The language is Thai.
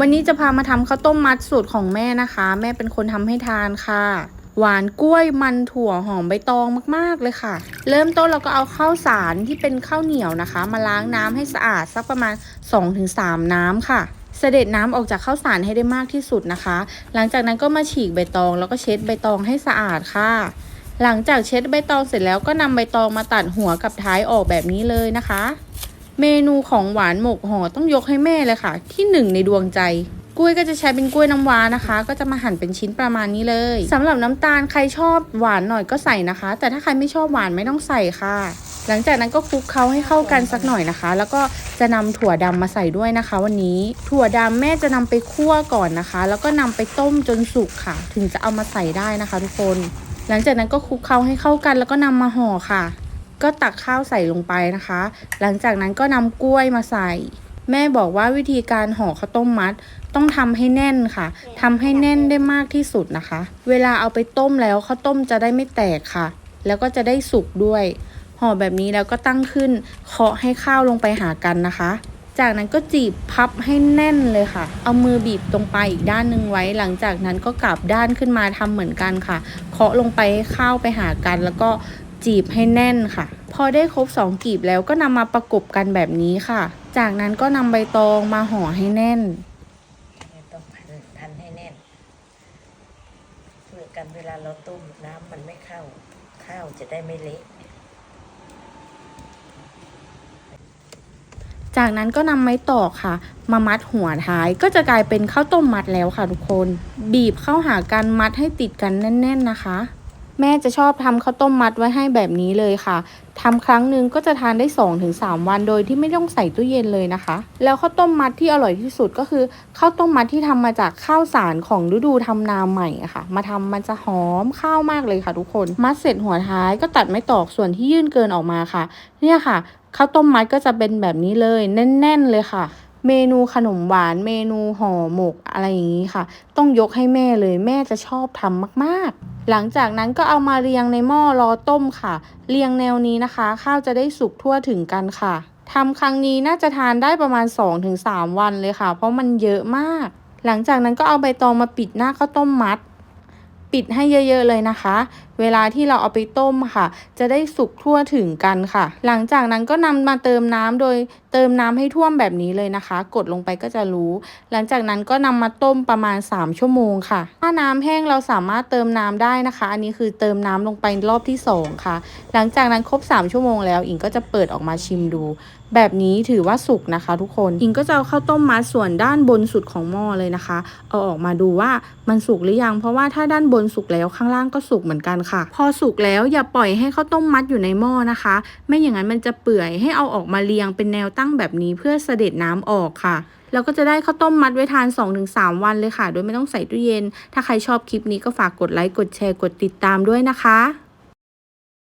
วันนี้จะพามาทำข้าวต้มมัดสูตรของแม่นะคะ แม่เป็นคนทำให้ทานค่ะ หวานกล้วยมันถั่วหอมใบตองมากๆเลยค่ะ เริ่มต้นเราก็เอาข้าวสารที่เป็นข้าวเหนียวนะคะ มาล้างน้ำให้สะอาดสักประมาณ 2-3 น้ำค่ะเสด็จน้ำออกจากข้าวสารให้ได้มากที่สุดนะคะ หลังจากนั้นก็มาฉีกใบตอง แล้วก็เช็ดใบตองให้สะอาดค่ะ หลังจากเช็ดใบตองเสร็จแล้วก็นำใบตองมาตัดหัวกับท้ายออกแบบนี้เลยนะคะ เมนูของหวานหมกห่อต้องยกให้แม่เลยค่ะ ที่หนึ่งในดวงใจกล้วยก็จะใช้เป็นกล้วยน้ำว้านะคะ ก็จะมาหั่นเป็นชิ้นประมาณนี้เลยสำหรับน้ำตาลใครชอบหวานหน่อยก็ใส่นะคะ แต่ถ้าใครไม่ชอบหวานไม่ต้องใส่ค่ะ หลังจากนั้นก็คลุกเคล้าให้เข้ากันสักหน่อยนะคะ แล้วก็จะนำถั่วดำมาใส่ด้วยนะคะ วันนี้ ถั่วดำแม่จะนำไปคั่วก่อนนะคะ แล้วก็นำไปต้มจนสุกค่ะ ถึงจะเอามาใส่ได้นะคะ ทุกคน หลังจากนั้นก็คลุกเคล้าให้เข้ากัน แล้วก็นำมาห่อค่ะ ก็ตักข้าวใส่ลงไปนะคะ หลังจากนั้นก็นำกล้วยมาใส่ แม่บอกว่าวิธีการห่อข้าวต้มมัด ต้องทำให้แน่นค่ะทำให้แน่นได้มากที่สุดนะคะ เวลาเอาไปต้มแล้วข้าวต้มจะได้ไม่แตกค่ะ แล้วก็จะได้สุกด้วย ห่อแบบนี้แล้วก็ตั้งขึ้นเคาะให้ข้าวลงไปหากันนะคะจากนั้นก็จีบพับให้แน่นเลยค่ะ เอามือบีบตรงปลายอีกด้านหนึ่งไว้ หลังจากนั้นก็กลับด้านขึ้นมาทำเหมือนกันค่ะ เคาะลงไปให้ข้าวไปหากัน แล้วก็ จีบให้แน่นค่ะ พอได้ครบสองกีบแล้วก็นำมาประกบกันแบบนี้ค่ะ จากนั้นก็นำใบตองมาห่อให้แน่นต้องพันพันให้แน่นเพื่อกันเวลาเราต้มน้ำมันไม่เข้า ข้าวจะได้ไม่เละจากนั้นก็นำไม้ตอกค่ะ มามัดหัวท้ายก็จะกลายเป็นข้าวต้มมัดแล้วค่ะทุกคน บีบเข้าหากันมัดให้ติดกันแน่น ๆนะคะ แม่จะชอบทำข้าวต้มมัดไว้ให้แบบนี้เลยค่ะทำครั้งหนึ่งก็จะทานได้ 2-3ถึงวันโดยที่ไม่ต้องใส่ตู้เย็นเลยนะคะ แล้วข้าวต้มมัดที่อร่อยที่สุดก็คือข้าวต้มมัดที่ทำมาจากข้าวสารของฤดูทำนาใหม่ค่ะ มาทำมันจะหอมข้าวมากเลยค่ะทุกคน มัดเสร็จหัวท้ายก็ตัดไม้ตอกส่วนที่ยื่นเกินออกมาค่ะ เนี่ยค่ะข้าวต้มมัดก็จะเป็นแบบนี้เลยแน่น ๆ เลยค่ะเมนูขนมหวานเมนูห่อหมกอะไรอย่างนี้ค่ะ ต้องยกให้แม่เลยแม่จะชอบทำมาก ๆ หลังจากนั้นก็เอามาเรียงในหม้อรอต้มค่ะ เรียงแนวนี้นะคะ ข้าวจะได้สุกทั่วถึงกันค่ะทำครั้งนี้น่าจะทานได้ประมาณ 2-3 วันเลยค่ะ เพราะมันเยอะมาก หลังจากนั้นก็เอาใบตองมาปิดหน้าข้าวต้มมัด ปิดให้เยอะๆเลยนะคะ เวลาที่เราเอาไปต้มค่ะ จะได้สุกทั่วถึงกันค่ะ หลังจากนั้นก็นำมาเติมน้ำโดยเติมน้ำให้ท่วมแบบนี้เลยนะคะ กดลงไปก็จะรู้ หลังจากนั้นก็นำมาต้มประมาณ 3 ชั่วโมงค่ะ ถ้าน้ำแห้งเราสามารถเติมน้ำได้นะคะ อันนี้คือเติมน้ำลงไปรอบที่ 2 ค่ะ หลังจากนั้นครบ 3 ชั่วโมงแล้วอิงก็จะเปิดออกมาชิมดู แบบนี้ถือว่าสุกนะคะ ทุกคนอิงก็จะเอาข้าวต้มมัดส่วนด้านบนสุดของหม้อเลยนะคะ เอาออกมาดูว่ามันสุกหรือยัง เพราะว่าถ้าด้านบนสุกแล้วข้างล่างก็สุกเหมือนกันค่ะ พอสุกแล้วอย่าปล่อยให้ข้าวต้มมัดอยู่ในหม้อนะคะ ไม่อย่างนั้นมันจะเปื่อยให้เอาออกมาเรียงเป็นแนวตั้งแบบนี้เพื่อเสด็จน้ำออกค่ะแล้วก็จะได้ข้าวต้มมัดไว้ทาน 2-3 วันเลยค่ะ โดยไม่ต้องใส่ตู้เย็น ถ้าใครชอบคลิปนี้ก็ฝากกดไลค์ กดแชร์ กดติดตามด้วยนะคะ